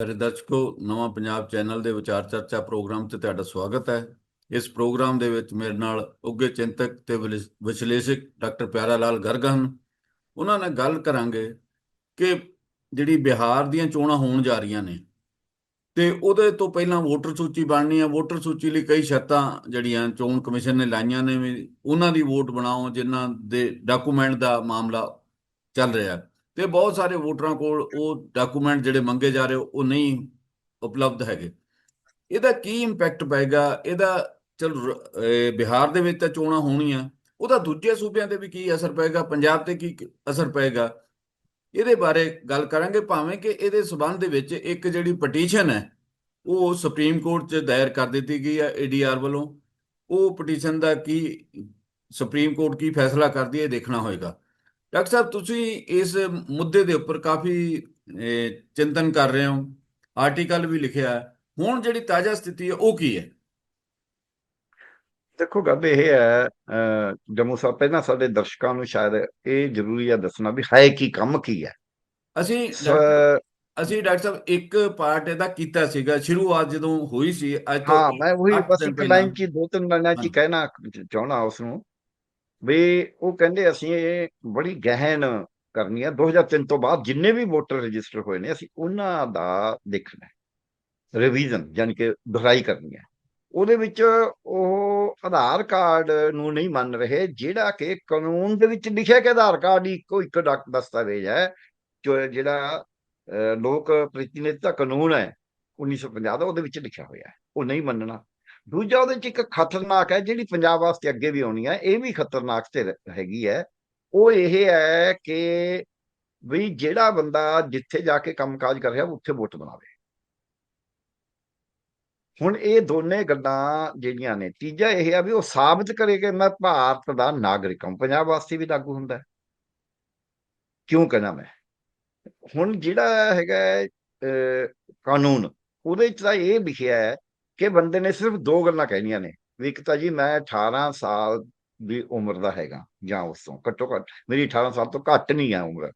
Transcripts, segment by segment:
ਪਿਆਰੇ ਦਰਸ਼ਕੋ ਨਵਾਂ ਪੰਜਾਬ ਚੈਨਲ ਦੇ ਵਿਚਾਰ ਚਰਚਾ ਪ੍ਰੋਗਰਾਮ ਤੇ ਤੁਹਾਡਾ ਸਵਾਗਤ ਹੈ ਇਸ ਪ੍ਰੋਗਰਾਮ ਦੇ ਵਿੱਚ ਮੇਰੇ ਨਾਲ ਉੱਘੇ ਚਿੰਤਕ ਤੇ ਵਿਲਿਸ- ਵਿਸ਼ਲੇਸ਼ਕ ਡਾਕਟਰ ਪਿਆਰਾ ਲਾਲ ਗਰਗ ਹਨ ਉਹਨਾਂ ਨਾਲ ਗੱਲ ਕਰਾਂਗੇ ਕਿ ਜਿਹੜੀ ਬਿਹਾਰ ਦੀਆਂ ਚੋਣਾਂ ਹੋਣ ਜਾ ਰਹੀਆਂ ਨੇ ਤੇ ਉਹਦੇ ਤੋਂ ਪਹਿਲਾਂ ਵੋਟਰ ਸੂਚੀ ਬਣਨੀ ਹੈ ਵੋਟਰ ਸੂਚੀ ਲਈ ਕਈ ਸ਼ਰਤਾਂ ਜਿਹੜੀਆਂ ਚੋਣ ਕਮਿਸ਼ਨ ਨੇ ਲਾਈਆਂ ਨੇ ਵੀ ਉਹਨਾਂ ਦੀ ਵੋਟ ਬਣਾਓ ਜਿਨ੍ਹਾਂ ਦੇ ਡਾਕੂਮੈਂਟ ਦਾ ਮਾਮਲਾ ਚੱਲ ਰਿਹਾ ਹੈ ਤੇ ਬਹੁਤ ਸਾਰੇ ਵੋਟਰਾਂ ਕੋਲ ਉਹ ਡਾਕੂਮੈਂਟ ਜਿਹੜੇ ਮੰਗੇ ਜਾ ਰਹੇ ਉਹ ਨਹੀਂ ਉਪਲਬਧ ਹੈਗੇ। ਇਹਦਾ ਕੀ ਇੰਪੈਕਟ ਪਏਗਾ? ਇਹਦਾ ਚਲ ਬਿਹਾਰ ਦੇ ਵਿੱਚ ਤਾਂ ਚੋਣਾਂ ਹੋਣੀਆਂ, ਉਹਦਾ ਦੂਜੇ ਸੂਬਿਆਂ ਤੇ ਵੀ ਕੀ ਅਸਰ ਪਏਗਾ? ਪੰਜਾਬ ਤੇ ਕੀ ਅਸਰ ਪਏਗਾ? ਇਹਦੇ ਬਾਰੇ ਗੱਲ ਕਰਾਂਗੇ, ਭਾਵੇਂ ਕਿ ਇਹਦੇ ਸਬੰਧ ਦੇ ਵਿੱਚ ਇੱਕ ਜਿਹੜੀ ਪਟੀਸ਼ਨ ਹੈ, ਉਹ ਸੁਪਰੀਮ ਕੋਰਟ 'ਚ ਦਾਇਰ ਕਰ ਦਿੱਤੀ ਗਈ ਹੈ ਏਡੀਆਰ ਵੱਲੋਂ। ਉਹ ਪਟੀਸ਼ਨ ਦਾ ਕੀ, ਸੁਪਰੀਮ ਕੋਰਟ ਕੀ ਫੈਸਲਾ ਕਰਦੀ ਹੈ, ਇਹ ਦੇਖਣਾ ਹੋਏਗਾ। ਡਾਕਟਰ ਸਾਹਿਬ ਤੁਸੀਂ ਇਸ ਮੁੱਦੇ ਦੇ ਉੱਪਰ ਕਾਫੀ ਚਿੰਤਨ ਕਰ ਰਹੇ ਹੋ। ਆਰਟੀਕਲ ਵੀ ਲਿਖਿਆ ਹੈ। ਹੁਣ ਜਿਹੜੀ ਤਾਜ਼ਾ ਸਥਿਤੀ ਹੈ ਉਹ ਕੀ ਹੈ? ਦੇਖੋ ਗੱਲ ਇਹ ਹੈ ਜੰਮੂ ਸਾਹਿਬ ਪਹਿਲਾਂ ਸਾਡੇ ਦਰਸ਼ਕਾਂ ਨੂੰ ਸ਼ਾਇਦ ਇਹ ਜ਼ਰੂਰੀ ਹੈ ਦੱਸਣਾ ਵੀ ਹੈ ਕੀ ਕੰਮ ਕੀ ਹੈ। ਅਸੀਂ ਅਸੀਂ ਡਾਕਟਰ ਸਾਹਿਬ ਇੱਕ ਪਾਰਟ ਇਹਦਾ ਕੀਤਾ ਸੀਗਾ ਸ਼ੁਰੂਆਤ ਜਦੋਂ ਹੋਈ ਸੀ ਅੱਜ ਤੋਂ ਹਾਂ ਮੈਂ ਉਹੀ ਬਸ ਇੱਕ। ਲਾਈਨ ਹੀ, ਦੋ ਤਿੰਨ ਲਾਈਨਾਂ ਹਾਂ। ਕਹਿਣਾ ਚਾਹਣਾ ਉਸ ਨੂੰ। ਵੀ ਉਹ ਕਹਿੰਦੇ ਅਸੀਂ ਇਹ ਬੜੀ ਗਹਿਨ ਕਰਨੀ ਹੈ 2003 ਤੋਂ ਬਾਅਦ ਜਿੰਨੇ ਵੀ ਵੋਟਰ ਰਜਿਸਟਰ ਹੋਏ ਨੇ, ਅਸੀਂ ਉਹਨਾਂ ਦਾ ਦੇਖਣਾ ਹੈ। ਰਿਵੀਜ਼ਨ ਯਾਨੀ ਕਿ ਦੁਹਰਾਈ ਕਰਨੀ ਹੈ। ਉਹਦੇ ਵਿੱਚ ਉਹ ਆਧਾਰ ਕਾਰਡ ਨੂੰ ਨਹੀਂ ਮੰਨ ਰਹੇ, ਜਿਹੜਾ ਕਿ ਕਾਨੂੰਨ ਦੇ ਵਿੱਚ ਲਿਖਿਆ ਕਿ ਆਧਾਰ ਕਾਰਡ ਹੀ ਇੱਕੋ ਇੱਕ ਡਾਕ ਦਸਤਾਵੇਜ਼ ਹੈ, ਜੋ ਜਿਹੜਾ ਲੋਕ ਪ੍ਰਤੀਨਿਧਤਾ ਕਾਨੂੰਨ ਹੈ 1950 ਦਾ ਉਹਦੇ ਵਿੱਚ ਲਿਖਿਆ ਹੋਇਆ ਹੈ। ਉਹ ਨਹੀਂ ਮੰਨਣਾ। ਦੂਜਾ ਉਹਦੇ ਚ ਇੱਕ ਖਤਰਨਾਕ ਹੈ, ਜਿਹੜੀ ਪੰਜਾਬ ਵਾਸਤੇ ਅੱਗੇ ਵੀ ਆਉਣੀ ਹੈ, ਇਹ ਵੀ ਖਤਰਨਾਕ ਤੇ ਹੈਗੀ ਹੈ। ਉਹ ਇਹ ਹੈ ਕਿ ਵੀ ਜਿਹੜਾ ਬੰਦਾ ਜਿੱਥੇ ਜਾ ਕੇ ਕੰਮਕਾਜ ਕਰ ਰਿਹਾ ਉੱਥੇ ਵੋਟ ਬਣਾਵੇ। ਹੁਣ ਇਹ ਦੋਨੇ ਗੱਲਾਂ ਜਿਹੜੀਆਂ ਨੇ, ਤੀਜਾ ਇਹ ਆ ਵੀ ਉਹ ਸਾਬਤ ਕਰੇ ਕਿ ਮੈਂ ਭਾਰਤ ਦਾ ਨਾਗਰਿਕ ਹਾਂ, ਪੰਜਾਬ ਵਾਸਤੇ ਵੀ ਲਾਗੂ ਹੁੰਦਾ ਕਿਉਂ ਕਹਿਣਾ ਮੈਂ? ਹੁਣ ਜਿਹੜਾ ਹੈਗਾ ਕਾਨੂੰਨ, ਉਹਦੇ ਚ ਤਾਂ ਇਹ ਲਿਖਿਆ ਹੈ ਕਿ ਬੰਦੇ ਨੇ ਸਿਰਫ ਦੋ ਗੱਲਾਂ ਕਹਿਣੀਆਂ ਨੇ, ਵੀ ਇੱਕ ਤਾਂ ਜੀ ਮੈਂ 18 ਸਾਲ ਦੀ ਉਮਰ ਦਾ ਹੈਗਾ ਜਾਂ ਉਸ ਤੋਂ ਘੱਟੋ ਘੱਟ, ਮੇਰੀ 18 ਸਾਲ ਤੋਂ ਘੱਟ ਨਹੀਂ ਹੈ ਉਮਰ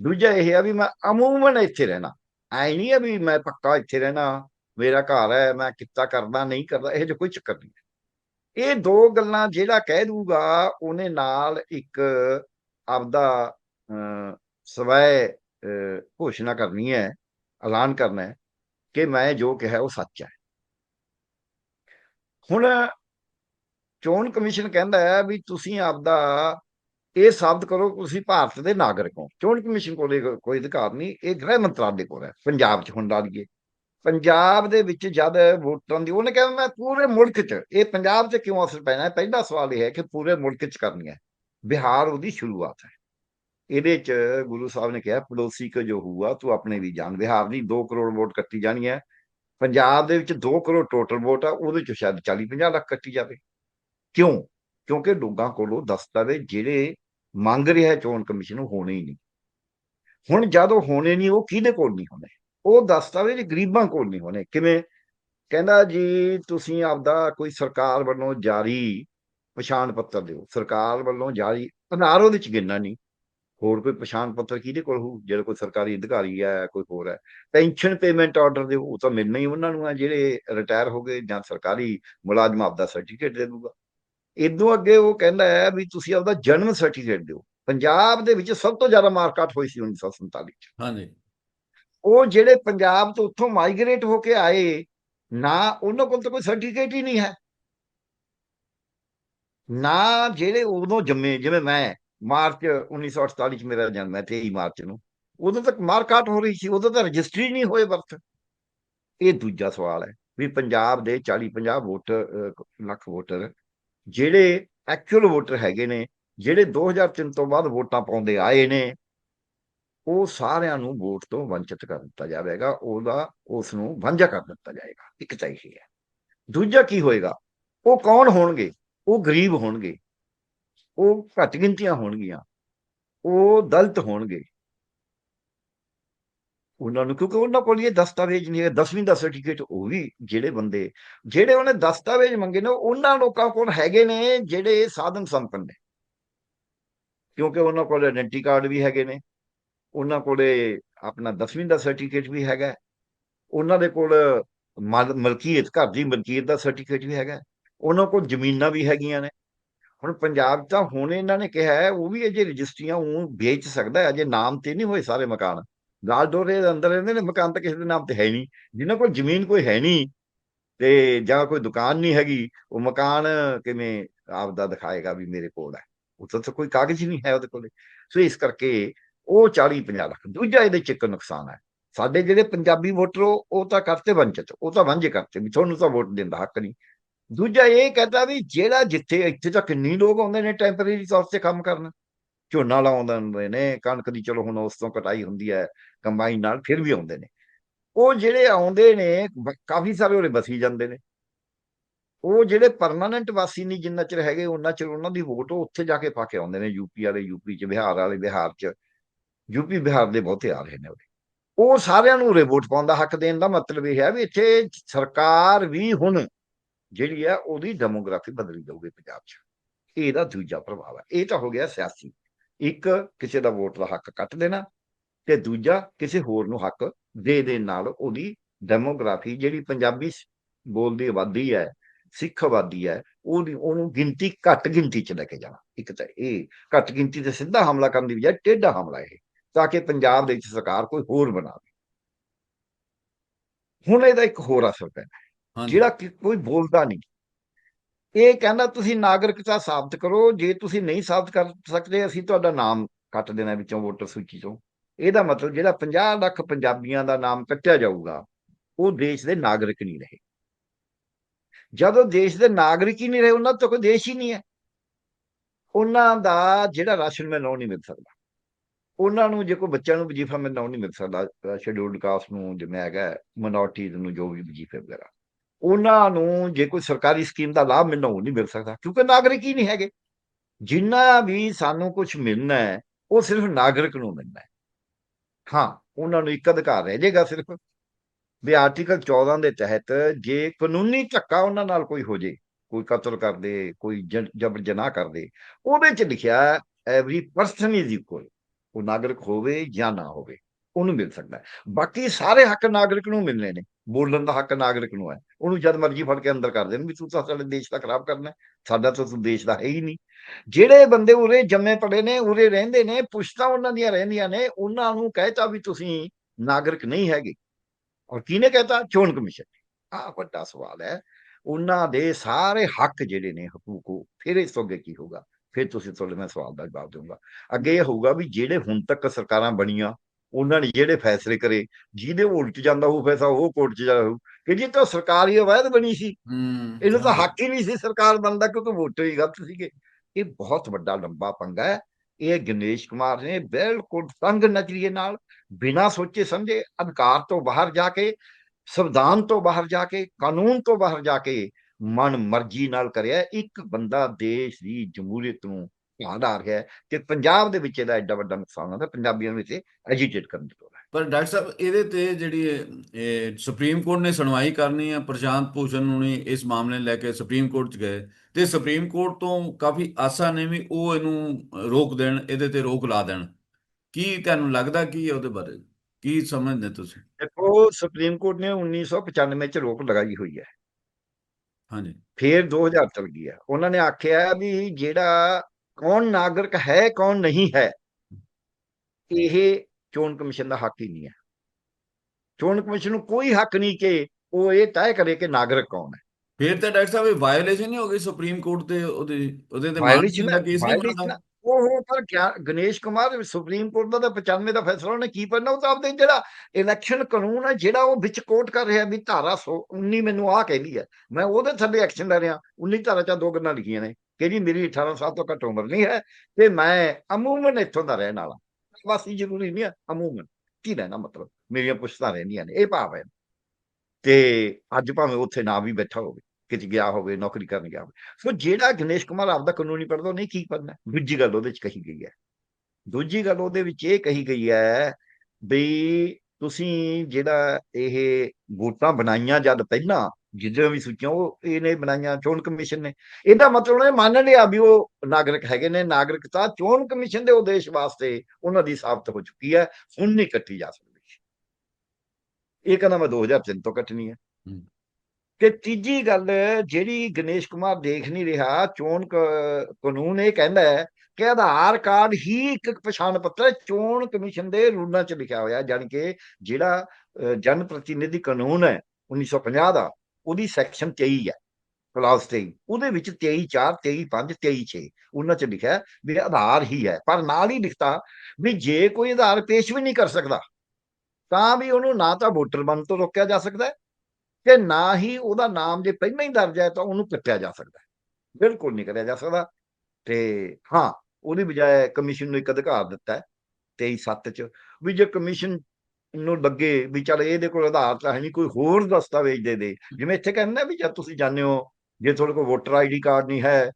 ਦੂਜਾ ਇਹ ਆ ਵੀ ਮੈਂ ਅਮੂਮਨ ਇੱਥੇ ਰਹਿਣਾ, ਐ ਨਹੀਂ ਆ ਵੀ ਮੈਂ ਪੱਕਾ ਇੱਥੇ ਰਹਿਣਾ, ਮੇਰਾ ਘਰ ਹੈ, ਮੈਂ ਕਿੱਤਾ ਕਰਦਾ, ਨਹੀਂ ਕਰਦਾ, ਇਹ ਜੋ ਕੋਈ ਚੱਕਰ ਨਹੀਂ ਹੈ। ਇਹ ਦੋ ਗੱਲਾਂ ਜਿਹੜਾ ਕਹਿ ਦੂਗਾ, ਉਹਨੇ ਨਾਲ ਇੱਕ ਆਪਦਾ ਸਵੈ ਘੋਸ਼ਣਾ ਕਰਨੀ ਹੈ, ਐਲਾਨ ਕਰਨਾ ਹੈ ਕਿ ਮੈਂ ਜੋ ਕਿਹਾ ਉਹ ਸੱਚ ਹੈ ਹੁਣ ਚੋਣ ਕਮਿਸ਼ਨ ਕਹਿੰਦਾ ਹੈ ਵੀ ਤੁਸੀਂ ਆਪਦਾ ਇਹ ਸਾਬਤ ਕਰੋ ਕਿ ਤੁਸੀਂ ਭਾਰਤ ਦੇ ਨਾਗਰਿਕ ਹੋ। ਚੋਣ ਕਮਿਸ਼ਨ ਕੋਲ ਕੋਈ ਅਧਿਕਾਰ ਨਹੀਂ, ਇਹ ਗ੍ਰਹਿ ਮੰਤਰਾਲੇ ਕੋਲ ਹੈ, ਪੰਜਾਬ 'ਚ ਹੁਣ ਲਾ ਲਈਏ। ਪੰਜਾਬ ਦੇ ਵਿੱਚ ਜਦ ਵੋਟਾਂ ਦੀ, ਉਹਨੇ ਕਿਹਾ ਮੈਂ ਪੂਰੇ ਮੁਲਕ 'ਚ, ਇਹ ਪੰਜਾਬ 'ਚ ਕਿਉਂ ਅਸਰ ਪੈਣਾ ਹੈ? ਪਹਿਲਾ ਸਵਾਲ ਇਹ ਹੈ ਕਿ ਪੂਰੇ ਮੁਲਕ 'ਚ ਕਰਨੀ ਹੈ। ਬਿਹਾਰ ਉਹਦੀ ਸ਼ੁਰੂਆਤ ਹੈ। ਇਹਦੇ 'ਚ ਗੁਰੂ ਸਾਹਿਬ ਨੇ ਕਿਹਾ, ਪੜੋਸੀ ਕੋ ਜੋ ਹੁਆ, ਤੂੰ ਆਪਣੇ ਵੀ ਜਾਣ ਬਿਹਾਰ ਦੀ 2 ਕਰੋੜ ਵੋਟ ਕੱਟੀ ਜਾਣੀ ਹੈ। ਪੰਜਾਬ ਦੇ ਵਿੱਚ 2 ਕਰੋੜ ਟੋਟਲ ਵੋਟ ਆ, ਉਹਦੇ ਚੋਂ ਸ਼ਾਇਦ 40 50 ਲੱਖ ਕੱਟੀ ਜਾਵੇ। ਕਿਉਂ? ਕਿਉਂਕਿ ਲੋਕਾਂ ਕੋਲੋਂ ਦਸਤਾਵੇਜ਼ ਜਿਹੜੇ ਮੰਗ ਰਿਹਾ ਚੋਣ ਕਮਿਸ਼ਨ, ਉਹ ਹੋਣੇ ਹੀ ਨਹੀਂ। ਹੁਣ ਜਦੋਂ ਹੋਣੇ ਨਹੀਂ, ਉਹ ਕਿਹਦੇ ਕੋਲ ਨਹੀਂ ਹੋਣੇ? ਉਹ ਦਸਤਾਵੇਜ਼ ਗਰੀਬਾਂ ਕੋਲ ਨਹੀਂ ਹੋਣੇ। ਕਿਵੇਂ? ਕਹਿੰਦਾ ਜੀ, ਤੁਸੀਂ ਆਪਦਾ ਕੋਈ ਸਰਕਾਰ ਵੱਲੋਂ ਜਾਰੀ ਪਛਾਣ ਪੱਤਰ ਦਿਓ। ਸਰਕਾਰ ਵੱਲੋਂ ਜਾਰੀ ਆਧਾਰ ਉਹਦੇ ਚ ਗਿਣਨਾ ਨਹੀਂ। ਹੋਰ ਕੋਈ ਪਛਾਣ ਪੱਤਰ ਕਿਹਦੇ ਕੋਲ ਹੋ ਜਿਹੜਾ ਕੋਈ ਸਰਕਾਰੀ ਅਧਿਕਾਰੀ ਹੈ ਕੋਈ ਹੋਰ ਹੈ। ਪੈਨਸ਼ਨ ਪੇਮੈਂਟ ਆਰਡਰ ਦਿਓ ਉਹ ਤਾਂ ਮਿਲਣਾ ਹੀ ਉਹਨਾਂ ਨੂੰ ਹੈ ਜਿਹੜੇ ਰਿਟਾਇਰ ਹੋ ਗਏ ਜਾਂ ਸਰਕਾਰੀ ਮੁਲਾਜ਼ਮ ਆਪਦਾ ਸਰਟੀਫਿਕੇਟ ਦੇ ਦੂਗਾ ਇਦੋਂ ਅੱਗੇ ਉਹ ਕਹਿੰਦਾ ਹੈ ਵੀ ਤੁਸੀਂ ਆਪਦਾ ਜਨਮ ਸਰਟੀਫਿਕੇਟ ਦਿਓ। ਪੰਜਾਬ ਦੇ ਵਿੱਚ ਸਭ ਤੋਂ ਜ਼ਿਆਦਾ ਮਾਰਕਟ ਹੋਈ ਸੀ 1947 ਚ। ਹਾਂਜੀ। ਉਹ ਜਿਹੜੇ ਪੰਜਾਬ ਤੋਂ ਉੱਥੋਂ ਮਾਈਗ੍ਰੇਟ ਹੋ ਕੇ ਆਏ ਨਾ ਉਹਨਾਂ ਕੋਲ ਤਾਂ ਕੋਈ ਸਰਟੀਫਿਕੇਟ ਹੀ ਨਹੀਂ ਹੈ। ਨਾ ਜਿਹੜੇ ਉਦੋਂ ਜੰਮੇ ਜਿਵੇਂ ਮੈਂ ਮਾਰਚ 1948 ਚ ਮੇਰਾ ਜਨਮ ਹੈ 23 ਮਾਰਚ ਨੂੰ। ਉਦੋਂ ਤੱਕ ਮਾਰਕਾਟ ਹੋ ਰਹੀ ਸੀ, ਉਦੋਂ ਤਾਂ ਰਜਿਸਟਰੀ ਨਹੀਂ ਹੋਏ ਬਰਥ ਇਹ ਦੂਜਾ ਸਵਾਲ ਹੈ ਵੀ ਪੰਜਾਬ ਦੇ 40 50 ਵੋਟਰ ਲੱਖ ਵੋਟਰ ਜਿਹੜੇ ਐਕਚੁਅਲ ਵੋਟਰ ਹੈਗੇ ਨੇ, ਜਿਹੜੇ 2003 ਤੋਂ ਬਾਅਦ ਵੋਟਾਂ ਪਾਉਂਦੇ ਆਏ ਨੇ, ਉਹ ਸਾਰਿਆਂ ਨੂੰ ਵੋਟ ਤੋਂ ਵੰਚਿਤ ਕਰ ਦਿੱਤਾ ਜਾਵੇਗਾ, ਉਹਦਾ ਉਸ ਨੂੰ ਵਾਂਝਾ ਕਰ ਦਿੱਤਾ ਜਾਏਗਾ ਇੱਕ ਤਾਂ ਇਹ ਹੈ। ਦੂਜਾ ਕੀ ਹੋਏਗਾ? ਉਹ ਕੌਣ ਹੋਣਗੇ? ਉਹ ਗਰੀਬ ਹੋਣਗੇ। ਉਹ ਘੱਟ ਗਿਣਤੀਆਂ ਹੋਣਗੀਆਂ। ਉਹ ਦਲਤ ਹੋਣਗੇ। ਉਹਨਾਂ ਨੂੰ ਕਿਉਂਕਿ ਉਹਨਾਂ ਕੋਲ ਇਹ ਦਸਤਾਵੇਜ਼ ਨਹੀਂ ਹੈ 10ਵੀਂ ਦਾ ਸਰਟੀਫਿਕੇਟ ਉਹ ਵੀ ਜਿਹੜੇ ਬੰਦੇ, ਜਿਹੜੇ ਉਹਨੇ ਦਸਤਾਵੇਜ਼ ਮੰਗੇ ਨੇ, ਉਹਨਾਂ ਲੋਕਾਂ ਕੋਲ ਹੈਗੇ ਨੇ ਜਿਹੜੇ ਸਾਧਨ ਸੰਪੰਨ ਨੇ। ਕਿਉਂਕਿ ਉਹਨਾਂ ਕੋਲ ਆਇਡੈਂਟੀ ਕਾਰਡ ਵੀ ਹੈਗੇ ਨੇ, ਉਹਨਾਂ ਕੋਲੇ ਆਪਣਾ 10ਵੀਂ ਦਾ ਸਰਟੀਫਿਕੇਟ ਵੀ ਹੈਗਾ, ਉਹਨਾਂ ਦੇ ਕੋਲ ਮਲ- ਮਲਕੀਅਤ, ਘਰ ਦੀ ਮਲਕੀਅਤ ਦਾ ਸਰਟੀਫਿਕੇਟ ਵੀ ਹੈਗਾ, ਉਹਨਾਂ ਕੋਲ ਜ਼ਮੀਨਾਂ ਵੀ ਹੈਗੀਆਂ ਨੇ। ਹੁਣ ਪੰਜਾਬ ਤਾਂ ਹੁਣ ਇਹਨਾਂ ਨੇ ਕਿਹਾ ਹੈ, ਉਹ ਵੀ ਅਜੇ ਰਜਿਸਟਰੀਆਂ ਉਹ ਵੇਚ ਸਕਦਾ ਹੈ, ਅਜੇ ਨਾਮ ਤੇ ਨਹੀਂ ਹੋਏ ਸਾਰੇ ਮਕਾਨ। ਗਾਲ ਡੋਰੇ ਦੇ ਅੰਦਰ ਰਹਿੰਦੇ ਨੇ, ਮਕਾਨ ਤਾਂ ਕਿਸੇ ਦੇ ਨਾਮ ਤੇ ਹੈ ਨਹੀਂ। ਜਿਨ੍ਹਾਂ ਕੋਲ ਜ਼ਮੀਨ ਕੋਈ ਹੈ ਨਹੀਂ ਤੇ ਜਾਂ ਕੋਈ ਦੁਕਾਨ ਨਹੀਂ ਹੈਗੀ, ਉਹ ਮਕਾਨ ਕਿਵੇਂ ਆਪਦਾ ਦਿਖਾਏਗਾ ਵੀ ਮੇਰੇ ਕੋਲ ਹੈ। ਉਹ ਤਾਂ ਕੋਈ ਕਾਗਜ਼ ਹੀ ਨਹੀਂ ਹੈ ਉਹਦੇ ਕੋਲੇ। ਸੋ ਇਸ ਕਰਕੇ ਉਹ 40 50 ਲੱਖ, ਦੂਜਾ ਇਹਦੇ ਚ ਇੱਕ ਨੁਕਸਾਨ ਹੈ। ਸਾਡੇ ਜਿਹੜੇ ਪੰਜਾਬੀ ਵੋਟਰ ਉਹ ਉਹ ਤਾਂ ਕਰਤੇ ਵੰਚਿਤ ਉਹ ਤਾਂ ਵਾਂਝੇ ਕਰਤੇ ਵੀ ਤੁਹਾਨੂੰ ਤਾਂ ਵੋਟ ਦੇਣ ਦਾ ਹੱਕ ਨਹੀਂ। ਦੂਜਾ ਇਹ ਕਹਿੰਦਾ ਵੀ ਜਿਹੜਾ ਜਿੱਥੇ ਇੱਥੇ ਤਾਂ ਕਿੰਨੀ ਲੋਕ ਆਉਂਦੇ ਨੇ ਟੈਂਪਰੇਰੀ ਤੌਰ ਤੇ ਕੰਮ ਕਰਨ, ਝੋਨਾ ਲਾਉਂਦੇ ਹੁੰਦੇ ਨੇ, ਕਣਕ ਦੀ ਚਲੋ ਹੁਣ ਉਸ ਤੋਂ ਕਟਾਈ ਹੁੰਦੀ ਹੈ, ਕੰਬਾਈਨ ਨਾਲ ਫਿਰ ਵੀ ਆਉਂਦੇ ਨੇ। ਉਹ ਜਿਹੜੇ ਆਉਂਦੇ ਨੇ ਕਾਫੀ ਸਾਰੇ ਉਰੇ ਬਸੀ ਜਾਂਦੇ ਨੇ। ਉਹ ਜਿਹੜੇ ਪਰਮਾਨੈਂਟ ਵਾਸੀ ਨਹੀਂ ਜਿੰਨਾ ਚਿਰ ਹੈਗੇ ਉਹਨਾਂ ਚਿਰ ਉਹਨਾਂ ਦੀ ਵੋਟ ਉਹ ਉੱਥੇ ਜਾ ਕੇ ਪਾ ਕੇ ਆਉਂਦੇ ਨੇ ਯੂਪੀ ਵਾਲੇ ਯੂਪੀ ਚ, ਬਿਹਾਰ ਵਾਲੇ, ਬਿਹਾਰ ਚ। ਯੂਪੀ ਬਿਹਾਰ ਦੇ ਬਹੁਤੇ ਆ ਰਹੇ ਨੇ ਉਰੇ। ਉਹ ਸਾਰਿਆਂ ਨੂੰ ਉਰੇ ਵੋਟ ਪਾਉਣ ਦਾ ਹੱਕ ਦੇਣ ਦਾ ਮਤਲਬ ਇਹ ਹੈ ਵੀ ਇੱਥੇ ਸਰਕਾਰ ਵੀ ਹੁਣ ਜਿਹੜੀ ਹੈ ਉਹਦੀ ਡੈਮੋਗ੍ਰਾਫੀ ਬਦਲੀ ਜਾਊਗੀ ਪੰਜਾਬ 'ਚ। ਇਹਦਾ ਦੂਜਾ ਪ੍ਰਭਾਵ ਹੈ। ਇਹ ਤਾਂ ਹੋ ਗਿਆ ਸਿਆਸੀ। ਇੱਕ ਕਿਸੇ ਦਾ ਵੋਟ ਦਾ ਹੱਕ ਕੱਟ ਦੇਣਾ ਤੇ ਦੂਜਾ ਕਿਸੇ ਹੋਰ ਨੂੰ ਹੱਕ ਦੇ ਦੇਣ ਨਾਲ ਉਹਦੀ ਡੈਮੋਗ੍ਰਾਫੀ ਜਿਹੜੀ ਪੰਜਾਬੀ ਬੋਲਦੀ ਆਬਾਦੀ ਹੈ, ਸਿੱਖ ਆਬਾਦੀ ਹੈ, ਉਹਦੀ, ਉਹਨੂੰ ਗਿਣਤੀ ਘੱਟ ਗਿਣਤੀ 'ਚ ਲੈ ਕੇ ਜਾਣਾ। ਇੱਕ ਤਾਂ ਇਹ ਘੱਟ ਗਿਣਤੀ ਤੇ ਸਿੱਧਾ ਹਮਲਾ ਕਰਨ ਦੀ ਬਜਾਏ ਟੇਢਾ ਹਮਲਾ ਇਹ, ਤਾਂ ਕਿ ਪੰਜਾਬ ਦੇ ਵਿੱਚ ਸਰਕਾਰ ਕੋਈ ਹੋਰ ਬਣਾਵੇ। ਹੁਣ ਇਹਦਾ ਇੱਕ ਹੋਰ ਅਸਰ ਪੈਣਾ ਜਿਹੜਾ ਕਿ ਕੋਈ ਬੋਲਦਾ ਨਹੀਂ। ਇਹ ਕਹਿੰਦਾ, ਤੁਸੀਂ ਨਾਗਰਿਕਤਾ ਸਾਬਤ ਕਰੋ, ਜੇ ਤੁਸੀਂ ਨਹੀਂ ਸਾਬਤ ਕਰ ਸਕਦੇ, ਅਸੀਂ ਤੁਹਾਡਾ ਨਾਮ ਕੱਟ ਦੇਣਾ ਵਿੱਚੋਂ ਵੋਟਰ ਸੂਚੀ ਤੋਂ ਇਹਦਾ ਮਤਲਬ ਜਿਹੜਾ 50 ਲੱਖ ਪੰਜਾਬੀਆਂ ਦਾ ਨਾਮ ਕੱਟਿਆ ਜਾਊਗਾ, ਉਹ ਦੇਸ਼ ਦੇ ਨਾਗਰਿਕ ਨਹੀਂ ਰਹੇ। ਜਦੋਂ ਦੇਸ਼ ਦੇ ਨਾਗਰਿਕ ਹੀ ਨਹੀਂ ਰਹੇ, ਉਹਨਾਂ ਤੋਂ ਕੋਈ ਦੇਸ਼ ਹੀ ਨਹੀਂ ਹੈ। ਉਹਨਾਂ ਦਾ ਜਿਹੜਾ ਰਾਸ਼ਨ ਮਿਲਣਾ, ਉਹ ਨਹੀਂ ਮਿਲ ਸਕਦਾ। ਉਹਨਾਂ ਨੂੰ ਜੇ ਕੋਈ ਬੱਚਿਆਂ ਨੂੰ ਵਜੀਫਾ ਮਿਲਣਾ, ਉਹ ਨਹੀਂ ਮਿਲ ਸਕਦਾ। ਸ਼ਡਿਊਲਡ ਕਾਸਟ ਨੂੰ, ਜਿਵੇਂ ਹੈਗਾ ਮਿਨੋਰਟੀਜ਼ ਨੂੰ ਜੋ ਵੀ ਵਜੀਫੇ ਵਗੈਰਾ। ਉਹਨਾਂ ਨੂੰ ਜੇ ਕੋਈ ਸਰਕਾਰੀ ਸਕੀਮ ਦਾ ਲਾਭ ਮਿਲਣਾ, ਉਹ ਨਹੀਂ ਮਿਲ ਸਕਦਾ, ਕਿਉਂਕਿ ਨਾਗਰਿਕ ਹੀ ਨਹੀਂ ਹੈਗੇ। ਜਿੰਨਾ ਵੀ ਸਾਨੂੰ ਕੁਝ ਮਿਲਣਾ ਹੈ, ਉਹ ਸਿਰਫ ਨਾਗਰਿਕ ਨੂੰ ਮਿਲਣਾ ਹੈ। ਹਾਂ, ਉਹਨਾਂ ਨੂੰ ਇੱਕ ਅਧਿਕਾਰ ਰਹਿ ਜਾਏਗਾ ਸਿਰਫ। ਵੀ ਆਰਟੀਕਲ 14 ਦੇ ਤਹਿਤ ਜੇ ਕਾਨੂੰਨੀ ਧੱਕਾ ਉਹਨਾਂ ਨਾਲ ਕੋਈ ਹੋ ਜੇ, ਕੋਈ ਕਤਲ ਕਰਦੇ ਕੋਈ ਜ- ਜਬਰ ਜਨਾਹ ਕਰਦੇ ਉਹਦੇ ਚ ਲਿਖਿਆ ਐਵਰੀ ਪਰਸਨ ਇਜ਼ ਇਕੁਅਲ ਉਹ ਨਾਗਰਿਕ ਹੋਵੇ ਜਾਂ ਨਾ ਹੋਵੇ, ਉਹਨੂੰ ਮਿਲ ਸਕਦਾ ਬਾਕੀ ਸਾਰੇ ਹੱਕ ਨਾਗਰਿਕ ਨੂੰ ਮਿਲਨੇ ਨੇ। ਬੋਲਣ ਦਾ ਹੱਕ ਨਾਗਰਿਕ ਨੂੰ ਹੈ। ਉਹਨੂੰ ਜਦ ਮਰਜ਼ੀ ਫੜ ਕੇ ਅੰਦਰ ਕਰ ਦੇਣ ਵੀ ਤੂੰ ਤਾਂ ਸਾਡੇ ਦੇਸ਼ ਦਾ ਖਰਾਬ ਕਰਨਾ ਸਾਡਾ ਤਾਂ ਤੂੰ ਦੇਸ਼ ਦਾ ਹੈ ਹੀ ਨਹੀਂ। ਜਿਹੜੇ ਬੰਦੇ ਉਰੇ ਜੰਮੇ ਪੜੇ ਨੇ, ਉਰੇ ਰਹਿੰਦੇ ਨੇ, ਪੁਸ਼ਤਾਂ ਉਹਨਾਂ ਦੀਆਂ ਰਹਿੰਦੀਆਂ ਨੇ, ਉਹਨਾਂ ਨੂੰ ਕਹਿਤਾ ਵੀ ਤੁਸੀਂ ਨਾਗਰਿਕ ਨਹੀਂ ਹੈਗੇ। ਔਰ ਕਿਹਨੇ ਕਹਿਤਾ? ਚੋਣ ਕਮਿਸ਼ਨ ਨੇ। ਆਹ ਵੱਡਾ ਸਵਾਲ ਹੈ। ਉਹਨਾਂ ਦੇ ਸਾਰੇ ਹੱਕ ਜਿਹੜੇ ਨੇ ਹਕੂਕ ਉਹ, ਫਿਰ ਇਸ ਤੋਂ ਅੱਗੇ ਕੀ ਹੋਊਗਾ? ਫਿਰ ਤੁਸੀਂ ਤੁਹਾਡੇ ਮੈਂ ਸਵਾਲ ਦਾ ਜਵਾਬ ਦਊਂਗਾ। ਅੱਗੇ ਇਹ ਹੋਊਗਾ ਵੀ ਜਿਹੜੇ ਹੁਣ ਤੱਕ ਸਰਕਾਰਾਂ ਬਣੀਆਂ ਉਹਨਾਂ ਨੇ ਜਿਹੜੇ ਫੈਸਲੇ ਕਰੇ ਜਿਹਦੇ ਉਲਟ ਜਾਂਦਾ ਉਹ ਫੈਸਲਾ ਉਹ ਕੋਰਟ 'ਚ ਜਾਊ ਕਿ ਜੀ ਤਾਂ ਸਰਕਾਰੀ ਅਵੈਧ ਬਣੀ ਸੀ ਹੂੰ ਇਹਨੂੰ ਤਾਂ ਹੱਕ ਹੀ ਨਹੀਂ ਸੀ ਸਰਕਾਰ ਬਣਦਾ ਕਿਉਂਕਿ ਵੋਟਰ ਹੀ ਗਲਤ ਸੀਗੇ। ਇਹ ਬਹੁਤ ਵੱਡਾ ਲੰਬਾ ਪੰਗਾ ਹੈ। ਇਹ ਗਣੇਸ਼ ਕੁਮਾਰ ਨੇ ਬਿਲਕੁਲ ਤੰਗ ਨਜ਼ਰੀਏ ਨਾਲ ਬਿਨਾਂ ਸੋਚੇ ਸਮਝੇ ਅਧਿਕਾਰ ਤੋਂ ਬਾਹਰ ਜਾ ਕੇ ਸੰਵਿਧਾਨ ਤੋਂ ਬਾਹਰ ਜਾ ਕੇ ਕਾਨੂੰਨ ਤੋਂ ਬਾਹਰ ਜਾ ਕੇ ਮਨ ਮਰਜ਼ੀ ਨਾਲ ਕਰਿਆ। ਇੱਕ ਬੰਦਾ ਦੇਸ਼ ਦੀ ਜਮਹੂਰੀਅਤ ਨੂੰ ਭਾਂਡਾ ਰਿਹਾ ਹੈ ਕਿ ਪੰਜਾਬ ਦੇ ਵਿੱਚ ਇਹਦਾ ਐਡਾ ਵੱਡਾ ਨੁਕਸਾਨ ਹੁੰਦਾ ਪੰਜਾਬੀਆਂ ਵਿੱਚ ਐਜੀਟੇਟ ਕਰਨ ਦੀ ਲੋੜ ਹੈ। ਪਰ ਡਾਕਟਰ ਸਾਹਿਬ ਇਹਦੇ ਤੇ ਜਿਹੜੀ ਸੁਪਰੀਮ ਕੋਰਟ ਨੇ ਸੁਣਵਾਈ ਕਰਨੀ ਹੈ ਪ੍ਰਸ਼ਾਂਤ ਭੂਸ਼ਣ ਨੂੰ ਨੇ ਇਸ ਮਾਮਲੇ ਨੂੰ ਲੈ ਕੇ ਸੁਪਰੀਮ ਕੋਰਟ 'ਚ ਗਏ ਤੇ ਸੁਪਰੀਮ ਕੋਰਟ ਤੋਂ ਕਾਫੀ ਆਸਾ ਨੇ ਵੀ ਉਹ ਇਹਨੂੰ ਰੋਕ ਦੇਣ ਇਹਦੇ ਤੇ ਰੋਕ ਲਾ ਦੇਣ। ਕੀ ਤੁਹਾਨੂੰ ਲੱਗਦਾ ਕੀ ਹੈ ਉਹਦੇ ਬਾਰੇ? ਕੀ ਸਮਝਦੇ ਤੁਸੀਂ? ਦੇਖੋ ਸੁਪਰੀਮ ਕੋਰਟ ਨੇ 1995 ਚ ਰੋਕ ਲਗਾਈ ਹੋਈ ਹੈ। ਹਾਂਜੀ। ਫੇਰ 2000 ਚਲ ਗਈ ਹੈ। ਉਹਨਾਂ ਨੇ ਆਖਿਆ ਵੀ ਜਿਹੜਾ ਕੌਣ ਨਾਗਰਿਕ ਹੈ ਕੌਣ ਨਹੀਂ ਹੈ ਇਹ ਚੋਣ ਕਮਿਸ਼ਨ ਦਾ ਹੱਕ ਹੀ ਨਹੀਂ ਹੈ ਚੋਣ ਕਮਿਸ਼ਨ ਨੂੰ ਕੋਈ ਹੱਕ ਨਹੀਂ ਕਿ ਉਹ ਇਹ ਤੈਅ ਕਰੇ ਕਿ ਨਾਗਰਿਕ ਕੌਣ ਹੈ ਫਿਰ ਤਾਂ ਡਾਕਟਰ ਸਾਹਿਬ ਇਹ ਵਾਇਓਲੇਸ਼ਨ ਹੀ ਹੋ ਗਈ ਸੁਪਰੀਮ ਕੋਰਟ ਤੇ ਉਹਦੇ ਉਹਦੇ ਤੇ ਮਾਨਸਿਕ ਦਾ ਕੇਸ ਨਹੀਂ ਬਣਦਾ। ਉਹ ਪਰ ਗਣੇਸ਼ ਕੁਮਾਰ ਸੁਪਰੀਮ ਕੋਰਟ ਦਾ ਤਾਂ 95 ਦਾ ਫੈਸਲਾ ਉਹਨੇ ਕੀ ਪੜਨਾ ਉਹ ਤਾਂ ਆਪਦੇ ਜਿਹੜਾ ਇਲੈਕਸ਼ਨ ਕਾਨੂੰਨ ਹੈ ਜਿਹੜਾ ਉਹ ਵਿੱਚ ਕੋਟ ਕਰ ਰਿਹਾ ਵੀ ਧਾਰਾ 19 ਮੈਨੂੰ ਆਹ ਕਹਿੰਦੀ ਹੈ ਮੈਂ ਉਹਦੇ ਥੱਲੇ ਐਕਸ਼ਨ ਲੈ ਰਿਹਾ 19 ਧਾਰਾ ਚ ਦੋ ਗੱਲਾਂ ਲਿਖੀਆਂ ਨੇ, ਕਿ ਮੇਰੀ 18 ਸਾਲ ਤੋਂ ਘੱਟ ਉਮਰ ਨਹੀਂ ਹੈ ਤੇ ਮੈਂ ਅਮੂਮਨ ਇੱਥੋਂ ਦਾ ਰਹਿਣ ਵਾਲਾ ਵਾਸੀ ਜ਼ਰੂਰੀ ਨਹੀਂ ਹੈ ਅਮੂਮਨ, ਕੀ ਰਹਿਣਾ ਮਤਲਬ, ਮੇਰੀਆਂ ਪੁਸ਼ਤਾਂ ਰਹਿੰਦੀਆਂ ਨੇ, ਇਹ ਭਾਵ ਹੈ। ਤੇ ਅੱਜ ਭਾਵੇਂ ਉੱਥੇ ਨਾ ਵੀ ਬੈਠਾ ਹੋਵੇ। ਕਿਤੇ ਗਿਆ ਹੋਵੇ, ਨੌਕਰੀ ਕਰਨ ਗਿਆ ਹੋਵੇ। ਸੋ ਜਿਹੜਾ ਗਣੇਸ਼ ਕੁਮਾਰ ਆਪਦਾ ਕਾਨੂੰਨੀ ਨਹੀਂ ਪੜਦਾ ਨਹੀਂ ਕੀ ਪੜਨਾ ਦੂਜੀ ਗੱਲ ਉਹਦੇ ਚ ਕਹੀ ਗਈ ਹੈ। ਦੂਜੀ ਗੱਲ ਉਹਦੇ ਵਿੱਚ ਇਹ ਕਹੀ ਗਈ ਹੈ ਵੀ ਤੁਸੀਂ ਜਿਹੜਾ ਇਹ ਵੋਟਾਂ ਬਣਾਈਆਂ ਜਦ ਪਹਿਲਾਂ ਜਿੱਦਾਂ ਵੀ ਸੂਚੀਆਂ, ਉਹ ਇਹਨੇ ਬਣਾਈਆਂ, ਚੋਣ ਕਮਿਸ਼ਨ ਨੇ। ਇਹਦਾ ਮਤਲਬ ਉਹਨੇ ਮੰਨ ਲਿਆ ਵੀ ਉਹ ਨਾਗਰਿਕ ਹੈਗੇ ਨੇ ਨਾਗਰਿਕਤਾ ਚੋਣ ਕਮਿਸ਼ਨ ਦੇ ਉਦੇਸ਼ ਵਾਸਤੇ ਉਹਨਾਂ ਦੀ ਸਾਬਤ ਹੋ ਚੁੱਕੀ ਹੈ, ਹੁਣ ਨਹੀਂ ਕੱਟੀ ਜਾ ਸਕਦੀ। ਇਹ ਕਹਿੰਦਾ ਮੈਂ 2003 ਤੋਂ ਕੱਟਣੀ ਹੈ। ਤੇ ਤੀਜੀ ਗੱਲ, ਜਿਹੜੀ ਗਣੇਸ਼ ਕੁਮਾਰ ਦੇਖ ਨਹੀਂ ਰਿਹਾ, ਚੋਣ ਕ- ਕਾਨੂੰਨ ਇਹ ਕਹਿੰਦਾ ਹੈ ਕਿ ਆਧਾਰ ਕਾਰਡ ਹੀ ਇੱਕ ਪਛਾਣ ਪੱਤਰ ਚੋਣ ਕਮਿਸ਼ਨ ਦੇ ਰੂਲਾਂ 'ਚ ਲਿਖਿਆ ਹੋਇਆ, ਜਾਣੀ ਕਿ ਜਿਹੜਾ ਜਨ ਪ੍ਰਤੀਨਿਧੀ ਕਾਨੂੰਨ ਹੈ 1950 ਦਾ, ਉਹਦੀ ਸੈਕਸ਼ਨ 23 ਹੈ ਕਲਾਸ 23 ਉਹਦੇ ਵਿੱਚ 23 4 23 5 23 6 ਉਹਨਾਂ 'ਚ ਲਿਖਿਆ ਵੀ ਆਧਾਰ ਹੀ ਹੈ, ਪਰ ਨਾਲ ਹੀ ਲਿਖਤਾ ਵੀ ਜੇ ਕੋਈ ਆਧਾਰ ਪੇਸ਼ ਵੀ ਨਹੀਂ ਕਰ ਸਕਦਾ, ਤਾਂ ਵੀ ਉਹਨੂੰ ਨਾ ਤਾਂ ਵੋਟਰ ਬਣਨ ਤੋਂ ਰੋਕਿਆ ਜਾ ਸਕਦਾ ਤੇ ਨਾ ਹੀ ਉਹਦਾ ਨਾਮ ਜੇ ਪਹਿਲਾਂ ਹੀ ਦਰਜ ਹੈ ਤਾਂ ਉਹਨੂੰ ਕੱਟਿਆ ਜਾ ਸਕਦਾ ਹੈ। ਬਿਲਕੁਲ ਨਹੀਂ ਕਰਿਆ ਜਾ ਸਕਦਾ। ਤੇ ਹਾਂ, ਉਹਦੀ ਬਜਾਏ ਕਮਿਸ਼ਨ ਨੂੰ ਇੱਕ ਅਧਿਕਾਰ ਦਿੱਤਾ ਹੈ 23 ਚ, ਵੀ ਜੇ ਕਮਿਸ਼ਨ ਨੂੰ ਲੱਗੇ ਵੀ ਚਲ ਇਹਦੇ ਕੋਲ ਆਧਾਰ ਤਾਂ ਹੈ ਨਹੀਂ, ਕੋਈ ਹੋਰ ਦਸਤਾਵੇਜ਼ ਦੇ ਦੇ। ਜਿਵੇਂ ਇੱਥੇ ਕਹਿੰਦਾ ਵੀ ਜਦ ਤੁਸੀਂ ਜਾਂਦੇ ਹੋ, ਜੇ ਤੁਹਾਡੇ ਕੋਲ ਵੋਟਰ ਆਈਡੀ ਕਾਰਡ ਨਹੀਂ ਹੈ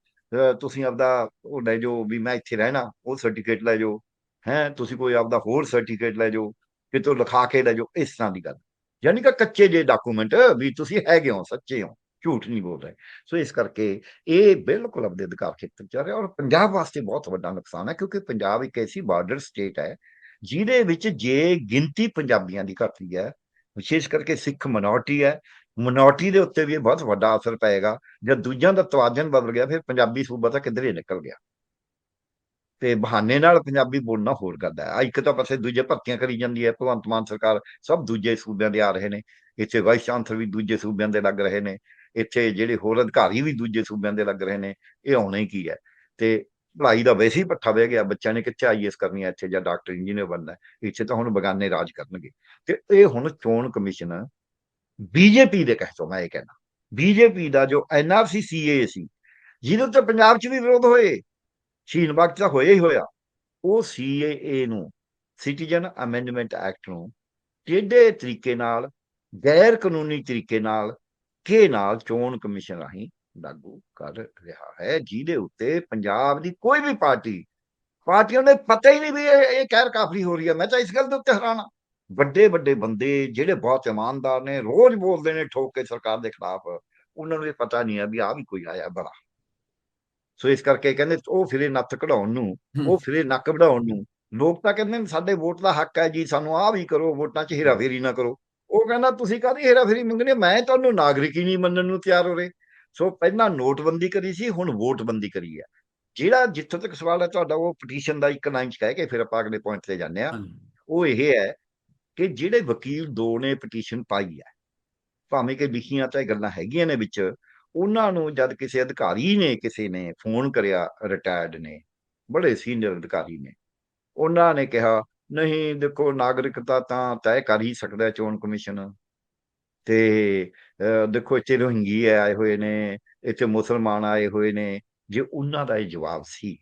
ਤੁਸੀਂ ਆਪਦਾ ਉਹ ਲੈ ਜਾਓ ਵੀ ਮੈਂ ਇੱਥੇ ਰਹਿਣਾ, ਉਹ ਸਰਟੀਫਿਕੇਟ ਲੈ ਜਾਓ। ਹੈ, ਤੁਸੀਂ ਕੋਈ ਆਪਦਾ ਹੋਰ ਸਰਟੀਫਿਕੇਟ ਲੈ ਜਾਓ, ਕਿਤੋਂ ਲਿਖਾ ਕੇ ਲੈ ਜਾਓ, ਇਸ ਤਰ੍ਹਾਂ ਦੀ ਗੱਲ। ਯਾਨੀ ਕਿ ਕੱਚੇ ਜੇ ਡਾਕੂਮੈਂਟ ਵੀ ਤੁਸੀਂ ਹੈਗੇ ਹੋ, ਸੱਚੇ ਹੋ, ਝੂਠ ਨਹੀਂ ਬੋਲ ਰਹੇ ਸੋ ਇਸ ਕਰਕੇ ਇਹ ਬਿਲਕੁਲ ਆਪਦੇ ਅਧਿਕਾਰ ਖੇਤਰ ਚ ਆ ਰਿਹਾ ਔਰ ਪੰਜਾਬ ਵਾਸਤੇ ਬਹੁਤ ਵੱਡਾ ਨੁਕਸਾਨ ਹੈ, ਕਿਉਂਕਿ ਪੰਜਾਬ ਇੱਕ ਐਸੀ ਬਾਰਡਰ ਸਟੇਟ ਹੈ, ਜਿਹਦੇ ਵਿੱਚ ਜੇ ਗਿਣਤੀ ਪੰਜਾਬੀਆਂ ਦੀ ਘਟਦੀ ਹੈ ਵਿਸ਼ੇਸ਼ ਕਰਕੇ ਸਿੱਖ ਮਿਨੋਰਟੀ ਹੈ ਮਿਨੋਰਟੀ ਦੇ ਉੱਤੇ ਵੀ ਇਹ ਬਹੁਤ ਵੱਡਾ ਅਸਰ ਪਏਗਾ, ਜਦ ਦੂਜਿਆਂ ਦਾ ਤਵਾਜ਼ਨ ਬਦਲ ਗਿਆ, ਫਿਰ ਪੰਜਾਬੀ ਸੂਬਾ ਤਾਂ ਕਿੱਧਰੇ ਨਿਕਲ ਗਿਆ। ਤੇ ਬਹਾਨੇ ਨਾਲ ਪੰਜਾਬੀ ਬੋਲਣਾ ਹੋਰ ਗੱਲ ਹੈ। ਇੱਕ ਤਾਂ ਪਾਸੇ ਦੂਜੇ ਭਰਤੀਆਂ ਕਰੀ ਜਾਂਦੀ ਹੈ, ਭਗਵੰਤ ਮਾਨ ਸਰਕਾਰ ਸਭ ਦੂਜੇ ਸੂਬਿਆਂ ਦੇ ਆ ਰਹੇ ਨੇ। ਇੱਥੇ ਵਾਈਸ ਚਾਂਸਲਰ ਵੀ ਦੂਜੇ ਸੂਬਿਆਂ ਦੇ ਲੱਗ ਰਹੇ ਨੇ। ਇੱਥੇ ਜਿਹੜੇ ਹੋਰ ਅਧਿਕਾਰੀ ਵੀ ਦੂਜੇ ਸੂਬਿਆਂ ਦੇ ਲੱਗ ਰਹੇ ਨੇ, ਇਹ ਆਉਣਾ ਹੀ ਕੀ ਹੈ? ਤੇ ਪੜ੍ਹਾਈ ਦਾ ਵੈਸੇ ਹੀ ਪੱਠਾ ਬਹਿ ਗਿਆ, ਬੱਚਿਆਂ ਨੇ ਕਿੱਥੇ ਆਈਐਸ ਕਰਨੀ ਹੈ ਇੱਥੇ ਜਾਂ ਡਾਕਟਰ ਇੰਜੀਨੀਅਰ ਬਣਨਾ ਇੱਥੇ ਤਾਂ ਹੁਣ ਬਗਾਨੇ ਰਾਜ ਕਰਨਗੇ। ਤੇ ਇਹ ਹੁਣ ਚੋਣ ਕਮਿਸ਼ਨ ਬੀਜੇਪੀ ਦੇ ਕਹਿ ਤੋਂ ਮੈਂ ਇਹ ਕਹਿਣਾ। ਬੀਜੇਪੀ ਦਾ ਜੋ ਐਨਆਰਸੀ ਸੀਏ ਸੀ, ਜਿਹਦੇ ਉੱਤੇ ਪੰਜਾਬ 'ਚ ਵੀ ਵਿਰੋਧ ਹੋਏ ਸ਼ਹੀਨ ਬਾਗ ਤਾਂ ਹੋਇਆ ਹੀ ਹੋਇਆ ਉਹ ਸੀਏਏ ਨੂੰ ਸਿਟੀਜ਼ਨ ਅਮੈਂਡਮੈਂਟ ਐਕਟ ਨੂੰ ਕਿਹੜੇ ਤਰੀਕੇ ਨਾਲ ਗੈਰ ਕਾਨੂੰਨੀ ਤਰੀਕੇ ਨਾਲ, ਕੇ ਨਾਲ ਚੋਣ ਕਮਿਸ਼ਨ ਰਾਹੀਂ ਲਾਗੂ ਕਰ ਰਿਹਾ ਹੈ? ਜਿਹਦੇ ਉੱਤੇ ਪੰਜਾਬ ਦੀ ਕੋਈ ਵੀ ਪਾਰਟੀ, ਪਾਰਟੀਆਂ ਨੇ ਪਤਾ ਹੀ ਨਹੀਂ ਵੀ ਇਹ ਕਹਿਰ ਕਾਫਰੀ ਹੋ ਰਹੀ ਹੈ। ਮੈਂ ਤਾਂ ਇਸ ਗੱਲ ਦੇ ਉੱਤੇ ਹੈਰਾਨ ਹਾਂ। ਵੱਡੇ ਵੱਡੇ ਬੰਦੇ ਜਿਹੜੇ ਬਹੁਤ ਇਮਾਨਦਾਰ ਨੇ, ਰੋਜ਼ ਬੋਲਦੇ ਨੇ ਠੋਕ ਕੇ ਸਰਕਾਰ ਦੇ ਖਿਲਾਫ, ਉਹਨਾਂ ਨੂੰ ਇਹ ਪਤਾ ਨਹੀਂ ਹੈ ਵੀ ਆ ਵੀ ਕੋਈ ਆਇਆ ਬੜਾ। ਸੋ ਇਸ ਕਰਕੇ ਕਹਿੰਦੇ ਉਹ ਫਿਰੇ ਨੱਥ ਕਢਾਉਣ ਨੂੰ ਉਹ ਫਿਰੇ ਨੱਕ ਵਢਾਉਣ ਨੂੰ। ਲੋਕ ਤਾਂ ਕਹਿੰਦੇ ਨੇ ਸਾਡੇ ਵੋਟ ਦਾ ਹੱਕ ਹੈ ਜੀ ਸਾਨੂੰ ਆਹ ਵੀ ਕਰੋ ਵੋਟਾਂ 'ਚ ਹੇਰਾਫੇਰੀ ਨਾ ਕਰੋ। ਉਹ ਕਹਿੰਦਾ ਤੁਸੀਂ ਕਾਹਦੀ ਹੇਰਾਫੇਰੀ ਮੰਗਣੀ ਹੈ? ਮੈਂ ਤੁਹਾਨੂੰ ਨਾਗਰਿਕ ਹੀ ਨਹੀਂ ਮੰਨਣ ਨੂੰ ਤਿਆਰ ਹੋ ਰਹੇ। ਸੋ ਪਹਿਲਾਂ ਨੋਟਬੰਦੀ ਕਰੀ ਸੀ ਹੁਣ ਵੋਟਬੰਦੀ ਕਰੀ ਹੈ। ਜਿਹੜਾ ਜਿੱਥੋਂ ਤੱਕ ਸਵਾਲ ਹੈ ਤੁਹਾਡਾ ਉਹ ਪਟੀਸ਼ਨ ਦਾ ਇੱਕ ਲਾਈਨ ਚ ਕਹਿ ਕੇ ਫਿਰ ਆਪਾਂ ਅਗਲੇ ਪੁਆਇੰਟ ਤੇ ਜਾਂਦੇ ਆ ਉਹ ਇਹ ਹੈ ਕਿ ਜਿਹੜੇ ਵਕੀਲ ਦੋ ਨੇ ਪਟੀਸ਼ਨ ਪਾਈ ਹੈ ਭਾਵੇਂ ਕਿ ਲਿਖੀਆਂ ਤਾਂ ਇਹ ਗੱਲਾਂ ਹੈਗੀਆਂ ਨੇ ਵਿੱਚ ਉਹਨਾਂ ਨੂੰ ਜਦ ਕਿਸੇ ਅਧਿਕਾਰੀ ਨੇ, ਕਿਸੇ ਨੇ ਫੋਨ ਕਰਿਆ ਰਿਟਾਇਰਡ ਨੇ, ਬੜੇ ਸੀਨੀਅਰ ਅਧਿਕਾਰੀ ਨੇ, ਉਹਨਾਂ ਨੇ ਕਿਹਾ, ਨਹੀਂ, ਦੇਖੋ ਨਾਗਰਿਕਤਾ ਤਾਂ ਤੈਅ ਕਰ ਹੀ ਸਕਦਾ ਚੋਣ ਕਮਿਸ਼ਨ। ਤੇ ਦੇਖੋ ਇੱਥੇ ਰੋਹਿੰਗੀ ਆਏ ਹੋਏ ਨੇ, ਇੱਥੇ ਮੁਸਲਮਾਨ ਆਏ ਹੋਏ ਨੇ। ਜੇ ਉਹਨਾਂ ਦਾ ਇਹ ਜਵਾਬ ਸੀ,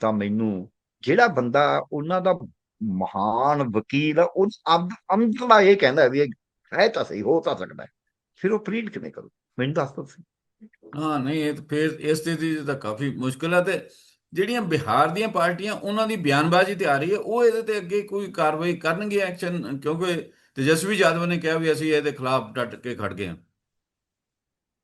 ਤਾਂ ਮੈਨੂੰ ਜਿਹੜਾ ਬੰਦਾ ਉਹਨਾਂ ਦਾ ਮਹਾਨ ਵਕੀਲ ਆ, ਉਹ ਅਬ ਅੰਦਰਲਾ ਇਹ ਕਹਿੰਦਾ ਵੀ ਇਹ ਹੈ ਤਾਂ ਸਹੀ, ਹੋ ਤਾਂ ਸਕਦਾ। ਫਿਰ ਉਹ ਪ੍ਰੀਟ ਕਿਵੇਂ ਕਰੂ? ਮੈਨੂੰ ਦੱਸ ਦੋ ਤੁਸੀਂ। ਹਾਂ ਨਹੀਂ ਇਹ ਤਾਂ ਫਿਰ ਇਸ ਸਥਿਤੀ 'ਚ ਤਾਂ ਕਾਫੀ ਮੁਸ਼ਕਿਲ ਹੈ ਤੇ ਜਿਹੜੀਆਂ ਬਿਹਾਰ ਦੀਆਂ ਪਾਰਟੀਆਂ ਉਹਨਾਂ ਦੀ ਬਿਆਨਬਾਜ਼ੀ ਤੇ ਆ ਰਹੀ ਹੈ ਉਹ ਇਹਦੇ ਤੇ ਅੱਗੇ ਕੋਈ ਕਾਰਵਾਈ ਕਰਨਗੇ ਐਕਸ਼ਨ? ਕਿਉਂਕਿ ਤੇਜਸਵੀ ਯਾਦਵ ਨੇ ਕਿਹਾ ਵੀ ਅਸੀਂ ਇਹਦੇ ਖਿਲਾਫ ਡਟ ਕੇ ਖੜ ਗਏ ਹਾਂ।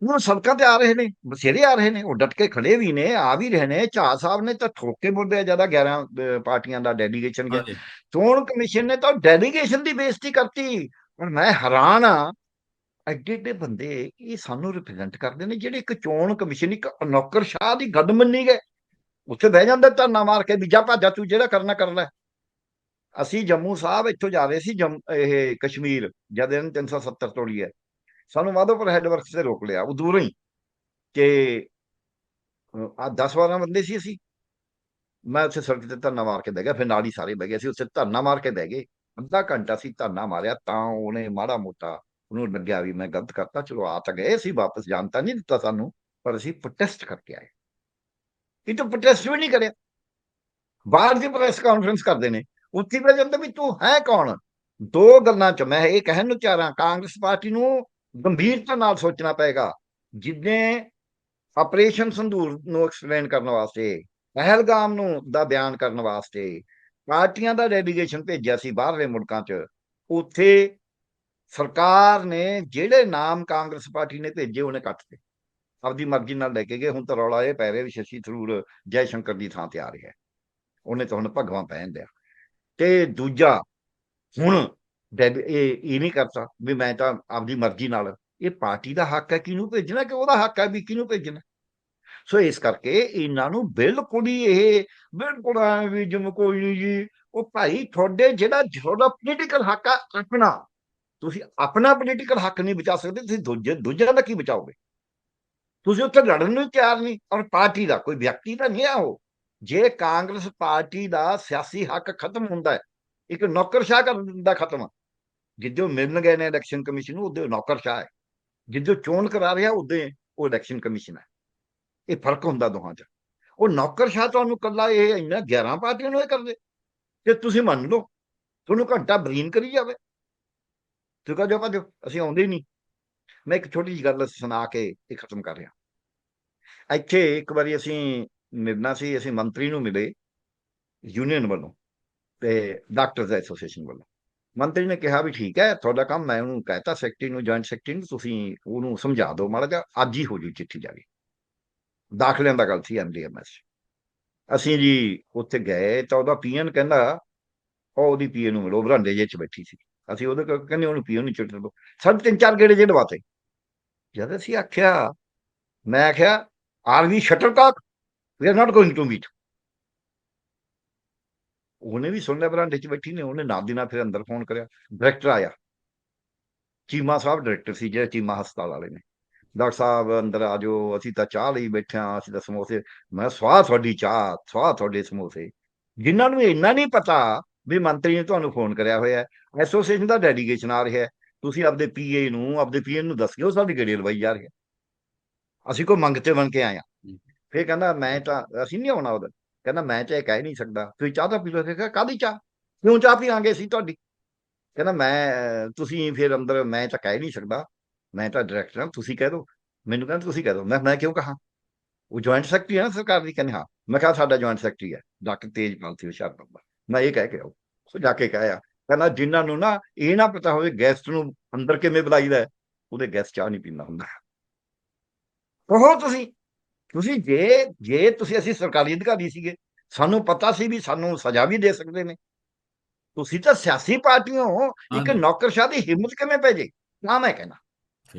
ਉਹ ਸੜਕਾਂ ਤੇ ਆ ਰਹੇ ਨੇ ਬਸੇਰੇ ਆ ਰਹੇ ਨੇ ਉਹ ਡਟ ਕੇ ਖੜੇ ਵੀ ਨੇ ਆ ਵੀ ਰਹੇ ਨੇ ਝਾਅ ਸਾਹਿਬ ਨੇ ਤਾਂ ਠੋਕ ਕੇ ਬੋਲਿਆ ਜ਼ਿਆਦਾ 11 ਅਹ, ਪਾਰਟੀਆਂ ਦਾ ਡੈਲੀਗੇਸ਼ਨ ਗਿਆ। ਚੋਣ ਕਮਿਸ਼ਨ ਨੇ ਤਾਂ ਡੈਲੀਗੇਸ਼ਨ ਦੀ ਬੇਇੱਜ਼ਤੀ ਕਰਤੀ। ਪਰ ਮੈਂ ਹੈਰਾਨ ਆ ਐਡੇ ਐਡੇ ਬੰਦੇ ਇਹ ਸਾਨੂੰ ਰਿਪਰੈਜ਼ੈਂਟ ਕਰਦੇ ਨੇ, ਜਿਹੜੇ ਇੱਕ ਚੋਣ ਕਮਿਸ਼ਨ, ਇੱਕ ਨੌਕਰਸ਼ਾਹ ਦੀ ਗੱਲ ਮੰਨੀ ਗਏ। ਉੱਥੇ ਬਹਿ ਜਾਂਦਾ ਧਰਨਾ ਮਾਰ ਕੇ, ਵੀ ਜਾ ਭਾਜਾ, ਤੂੰ ਜਿਹੜਾ ਕਰਨਾ, ਕਰ ਲੈ। ਅਸੀਂ ਜੰਮੂ ਸਾਹਿਬ ਇੱਥੋਂ ਜਾ ਰਹੇ ਸੀ, ਜੰਮ ਇਹ ਕਸ਼ਮੀਰ, ਜਦ ਇਹਨਾਂ 370 ਤੋੜੀ ਹੈ। ਸਾਨੂੰ ਮਾਧੋਪੁਰ ਹੈਡਵਰਕਸ ਤੇ ਰੋਕ ਲਿਆ, ਉਹ ਦੂਰੋਂ ਹੀ। ਕਿ ਆ 10 12 ਬੰਦੇ ਸੀ ਅਸੀਂ। ਮੈਂ ਉੱਥੇ ਸੜਕ ਤੇ ਧਰਨਾ ਮਾਰ ਕੇ ਬਹਿ ਗਿਆ, ਫਿਰ ਨਾਲ ਹੀ ਸਾਰੇ ਬਹਿ ਗਏ। ਸੀ ਉੱਥੇ ਧਰਨਾ ਮਾਰ ਕੇ ਬਹਿ ਗਏ। ਅੱਧਾ ਘੰਟਾ ਸੀ ਧਰਨਾ ਮਾਰਿਆ, ਤਾਂ ਉਹਨੇ ਮਾੜਾ ਮੋਟਾ ਉਹਨੂੰ ਲੱਗਿਆ ਵੀ ਮੈਂ ਗਲਤ ਕਰਤਾ, ਚਲੋ ਆ ਤਾਂ ਗਏ ਸੀ, ਵਾਪਸ ਜਾਣਤਾ ਨਹੀਂ ਦਿੱਤਾ ਸਾਨੂੰ, ਪਰ ਅਸੀਂ ਪ੍ਰੋਟੈਸਟ ਕਰਕੇ ਆਏ। ਇਹ ਤਾਂ ਪ੍ਰੋਟੈਸਟ ਵੀ ਨਹੀਂ ਕਰਿਆ। ਬਾਹਰ ਦੀ ਪ੍ਰੈਸ ਕਾਨਫਰੰਸ ਕਰਦੇ ਨੇ। ਉੱਥੇ ਬਹਿ ਜਾਂਦੇ ਵੀ ਤੂੰ ਹੈ ਕੌਣ? ਦੋ ਗੱਲਾਂ ਚ ਮੈਂ ਇਹ ਕਹਿਣ ਨੂੰ ਚਾਹਾਂ ਕਾਂਗਰਸ ਪਾਰਟੀ ਨੂੰ ਗੰਭੀਰਤਾ ਨਾਲ ਸੋਚਣਾ ਪਏਗਾ। ਜਿੱਦੇ ਆਪਰੇਸ਼ਨ ਸੰਧੂਰ ਨੂੰ ਐਕਸਪਲੇਨ ਕਰਨ ਵਾਸਤੇ, ਪਹਿਲਗਾਮ ਨੂੰ ਦਾ ਬਿਆਨ ਕਰਨ ਵਾਸਤੇ, ਪਾਰਟੀਆਂ ਦਾ ਡੈਲੀਗੇਸ਼ਨ ਭੇਜਿਆ ਸੀ ਬਾਹਰਲੇ ਮੁਲਕਾਂ 'ਚ, ਉੱਥੇ ਸਰਕਾਰ ਨੇ ਜਿਹੜੇ ਨਾਮ ਕਾਂਗਰਸ ਪਾਰਟੀ ਨੇ ਭੇਜੇ, ਉਹਨੇ ਕੱਟਤੇ ਆਪਦੀ ਮਰਜ਼ੀ ਨਾਲ ਲੈ ਕੇ ਗਏ। ਹੁਣ ਤਾਂ ਰੌਲਾ ਇਹ ਪੈ ਰਿਹਾ ਵੀ ਸ਼ਸ਼ੀ ਥਰੂਰ ਜੈ ਸ਼ੰਕਰ ਦੀ ਥਾਂ ਤੇ ਆ ਰਿਹਾ। ਉਹਨੇ ਤਾਂ ਹੁਣ ਭਗਵਾਂ ਪਹਿਨ ਲਿਆ। ਤੇ ਦੂਜਾ, ਹੁਣ ਇਹ ਇਹ ਨਹੀਂ ਕਰਤਾ ਵੀ ਮੈਂ ਤਾਂ ਆਪਦੀ ਮਰਜ਼ੀ ਨਾਲ, ਇਹ ਪਾਰਟੀ ਦਾ ਹੱਕ ਹੈ, ਕਿਹਨੂੰ ਭੇਜਣਾ, ਕਿ ਉਹਦਾ ਹੱਕ ਹੈ ਵੀ ਕਿਹਨੂੰ ਭੇਜਣਾ? ਸੋ ਇਸ ਕਰਕੇ ਇਹਨਾਂ ਨੂੰ ਬਿਲਕੁਲ ਹੀ ਇਹ, ਬਿਲਕੁਲ ਐਂ ਵੀ ਜਿਵੇਂ ਕੋਈ ਨਹੀਂ ਜੀ, ਉਹ ਭਾਈ ਤੁਹਾਡੇ ਜਿਹੜਾ ਤੁਹਾਡਾ ਪੋਲੀਟੀਕਲ ਹੱਕ ਆ, ਆਪਣਾ। ਤੁਸੀਂ ਆਪਣਾ ਪੋਲੀਟੀਕਲ ਹੱਕ ਨਹੀਂ ਬਚਾ ਸਕਦੇ, ਤੁਸੀਂ ਦੂਜੇ, ਦੂਜਿਆਂ ਦਾ ਕੀ ਬਚਾਓਗੇ? ਤੁਸੀਂ ਉੱਥੇ ਲੜਨ ਨੂੰ ਤਿਆਰ ਨਹੀਂ, ਔਰ ਪਾਰਟੀ ਦਾ, ਕੋਈ ਵਿਅਕਤੀ ਤਾਂ ਨਹੀਂ ਆ ਉਹ। ਜੇ ਕਾਂਗਰਸ ਪਾਰਟੀ ਦਾ ਸਿਆਸੀ ਹੱਕ ਖਤਮ ਹੁੰਦਾ ਹੈ, ਇੱਕ ਨੌਕਰਸ਼ਾਹ ਕਰ ਦਿੰਦਾ ਖਤਮ ਜਿੱਦੋਂ ਮਿਲਣ ਗਏ ਨੇ ਇਲੈਕਸ਼ਨ ਕਮਿਸ਼ਨ ਨੂੰ ਉਹਦੇ ਨੌਕਰਸ਼ਾਹ ਹੈ। ਜਿੱਦੋਂ ਚੋਣ ਕਰਾ ਰਿਹਾ, ਉਦੋਂ ਉਹ ਇਲੈਕਸ਼ਨ ਕਮਿਸ਼ਨ ਹੈ। ਇਹ ਫ਼ਰਕ ਹੁੰਦਾ ਦੋਹਾਂ 'ਚ। ਉਹ ਨੌਕਰਸ਼ਾਹ ਤੁਹਾਨੂੰ ਕੱਲਾ ਇਹ ਇੰਨਾ 11 ਪਾਰਟੀਆਂ ਨੂੰ ਇਹ ਕਰਦੇ। ਤੇ ਤੁਸੀਂ ਮੰਨ ਲਓ, ਤੁਹਾਨੂੰ ਘੰਟਾ ਬਰੀਨ ਕਰੀ ਜਾਵੇ। ਤੁਸੀਂ ਕਹੋ ਜੋ ਭਾਜੋ ਅਸੀਂ ਆਉਂਦੇ ਹੀ ਨਹੀਂ। ਮੈਂ ਇੱਕ ਛੋਟੀ ਜਿਹੀ ਗੱਲ ਸੁਣਾ ਕੇ ਇਹ ਖਤਮ ਕਰ ਰਿਹਾ। ਇੱਥੇ ਇੱਕ ਵਾਰੀ ਅਸੀਂ ਮਿਲਣਾ ਸੀ, ਅਸੀਂ ਮੰਤਰੀ ਨੂੰ ਮਿਲੇ ਯੂਨੀਅਨ ਵੱਲੋਂ ਤੇ ਡਾਕਟਰਸ ਐਸੋਸੀਏਸ਼ਨ ਵੱਲੋਂ। ਮੰਤਰੀ ਨੇ ਕਿਹਾ ਵੀ ਠੀਕ ਹੈ, ਤੁਹਾਡਾ ਕੰਮ ਮੈਂ ਉਹਨੂੰ ਕਹਿਤਾ ਸੈਕਟਰੀ ਨੂੰ ਜੁਆਇੰਟ ਸੈਕਟਰੀ ਨੂੰ, ਤੁਸੀਂ ਉਹਨੂੰ ਸਮਝਾ ਦਿਓ ਮਾੜਾ ਜਿਹਾ, ਅੱਜ ਹੀ ਹੋ ਜੂ ਚਿੱਠੀ ਜਾਵੇ ਦਾਖਲਿਆਂ ਦਾ ਗੱਲ ਸੀ ਐਮਡੀਐਮਐਸ ਅਸੀਂ ਜੀ ਉੱਥੇ ਗਏ ਤਾਂ ਉਹਦਾ ਪੀਐਨ ਕਹਿੰਦਾ, ਉਹ ਉਹਦੀ ਪੀਏ ਨੂੰ ਮਿਲੋ ਬਰਾਂਡੇ ਜੇ ਚ ਬੈਠੀ ਸੀ। ਅਸੀਂ ਉਹਦੇ ਕੋਲ ਕਹਿੰਦੇ ਉਹਨੂੰ ਪੀਓ ਨਹੀਂ ਚਿੱਠ ਦੋ ਸਾਡੇ ਤਿੰਨ ਚਾਰ ਗੇੜੇ ਜੇ ਲਵਾਤੇ ਜਦ ਅਸੀਂ ਆਖਿਆ, ਮੈਂ ਆਖਿਆ, are we shuttlecock we are not going to meet ਉਹਨੇ ਵੀ ਸੁਣ ਲਿਆ ਬਰਾਂਡੇ ਚ ਬੈਠੀ ਨੇ, ਉਹਨੇ ਨਾਲ ਦੀ ਨਾਲ ਫਿਰ ਅੰਦਰ ਫੋਨ ਕਰਿਆ। ਡਾਇਰੈਕਟਰ ਆਇਆ। ਚੀਮਾ ਸਾਹਿਬ ਡਾਇਰੈਕਟਰ ਸੀ, ਜਿਹੜੇ ਚੀਮਾ ਹਸਪਤਾਲ ਵਾਲੇ ਨੇ। ਡਾਕਟਰ ਸਾਹਿਬ ਅੰਦਰ ਆ ਜਾਓ, ਅਸੀਂ ਤਾਂ ਚਾਹ ਲਈ ਬੈਠੇ ਹਾਂ, ਅਸੀਂ ਤਾਂ ਸਮੋਸੇ। ਮੈਂ ਸਵਾਹ ਤੁਹਾਡੀ ਚਾਹ ਸਵਾਹ ਤੁਹਾਡੇ ਸਮੋਸੇ। ਜਿਨ੍ਹਾਂ ਨੂੰ ਇੰਨਾ ਨਹੀਂ ਪਤਾ ਵੀ ਮੰਤਰੀ ਨੇ ਤੁਹਾਨੂੰ ਫੋਨ ਕਰਿਆ ਹੋਇਆ ਐਸੋਸੀਏਸ਼ਨ ਦਾ ਡੈਲੀਗੇਸ਼ਨ ਆ ਰਿਹਾ ਤੁਸੀਂ ਆਪਦੇ ਪੀਏ ਨੂੰ, ਆਪਦੇ ਪੀਏ ਨੂੰ ਦੱਸ ਦੱਸਿਓ, ਸਾਡੀ ਗੱਡੀ ਲਵਾਈ ਜਾ ਰਹੀ ਹੈ। ਅਸੀਂ ਕੋ ਮੰਗਤੇ ਬਣ ਕੇ ਆਏ ਹਾਂ। ਫੇਰ ਕਹਿੰਦਾ, ਮੈਂ ਤਾਂ, ਅਸੀਂ ਨਹੀਂ ਆਉਣਾ ਉਹਦਾ ਕਹਿੰਦਾ, ਮੈਂ ਚਾਹ ਕਹਿ ਨਹੀਂ ਸਕਦਾ। ਤੁਸੀਂ ਚਾਹ ਤਾਂ ਪੀ ਲਓ। ਤੇ ਕਾਦੀ ਚਾਹ? ਕਿਉਂ ਚਾਹ ਪੀ ਪੀਾਂਗੇ ਅਸੀਂ ਤੁਹਾਡੀ? ਕਹਿੰਦਾ, ਮੈਂ, ਤੁਸੀਂ ਫਿਰ ਅੰਦਰ, ਮੈਂ ਤਾਂ ਕਹਿ ਨਹੀਂ ਸਕਦਾ। ਮੈਂ ਤਾਂ ਡਾਇਰੈਕਟਰ ਹਾਂ, ਤੁਸੀਂ ਕਹਿ ਦਿਓ। ਮੈਨੂੰ ਕਹਿੰਦਾ, ਤੁਸੀਂ ਕਹਿ ਦਿਓ। ਮੈਂ ਮੈਂ ਕਿਉਂ ਕਹਾ? ਉਹ ਜੁਆਇੰਟ ਸੈਕਟਰੀ ਹੈ ਨਾ ਸਰਕਾਰ ਦੀ? ਕਹਿੰਦੇ, ਹਾਂ। ਮੈਂ ਕਿਹਾ, ਸਾਡਾ ਜੁਆਇੰਟ ਸੈਕਟਰੀ ਹੈ। ਡਾਕਟਰ ਤੇਜਪਾਲ ਸੀ ਹੁਸ਼ਿਆਰ ਬੰਦਾ ਮੈਂ ਇਹ ਕਹਿ ਕੇ ਆਉ ਸੋ ਜਾ ਕੇ ਕਹਿਆ। ਕਹਿੰਦਾ ਜਿਨ੍ਹਾਂ ਨੂੰ ਨਾ ਇਹ ਨਾ ਪਤਾ ਹੋਵੇ ਗੈਸਟ ਨੂੰ ਅੰਦਰ ਕਿਵੇਂ ਬੁਲਾਈਦਾ ਹੈ, ਉਹਦੇ ਗੈਸਟ ਚਾਹ ਨਹੀਂ ਪੀਂਦਾ ਹੁੰਦਾ। ਕਹੋ ਤੁਸੀਂ ਤੁਸੀਂ ਜੇ ਜੇ ਤੁਸੀਂ ਅਸੀਂ ਸਰਕਾਰੀ ਅਧਿਕਾਰੀ ਸੀਗੇ ਸਾਨੂੰ ਪਤਾ ਸੀ ਵੀ ਸਾਨੂੰ ਸਜ਼ਾ ਵੀ ਦੇ ਸਕਦੇ ਨੇ। ਤੁਸੀਂ ਤਾਂ ਸਿਆਸੀ ਪਾਰਟੀਆਂ ਹੋ ਇੱਕ। ਨੌਕਰਸ਼ਾਹ ਦੀ ਹਿੰਮਤ ਕਿਵੇਂ ਪੈ ਜੇ? ਨਾ ਮੈਂ ਕਹਿੰਦਾ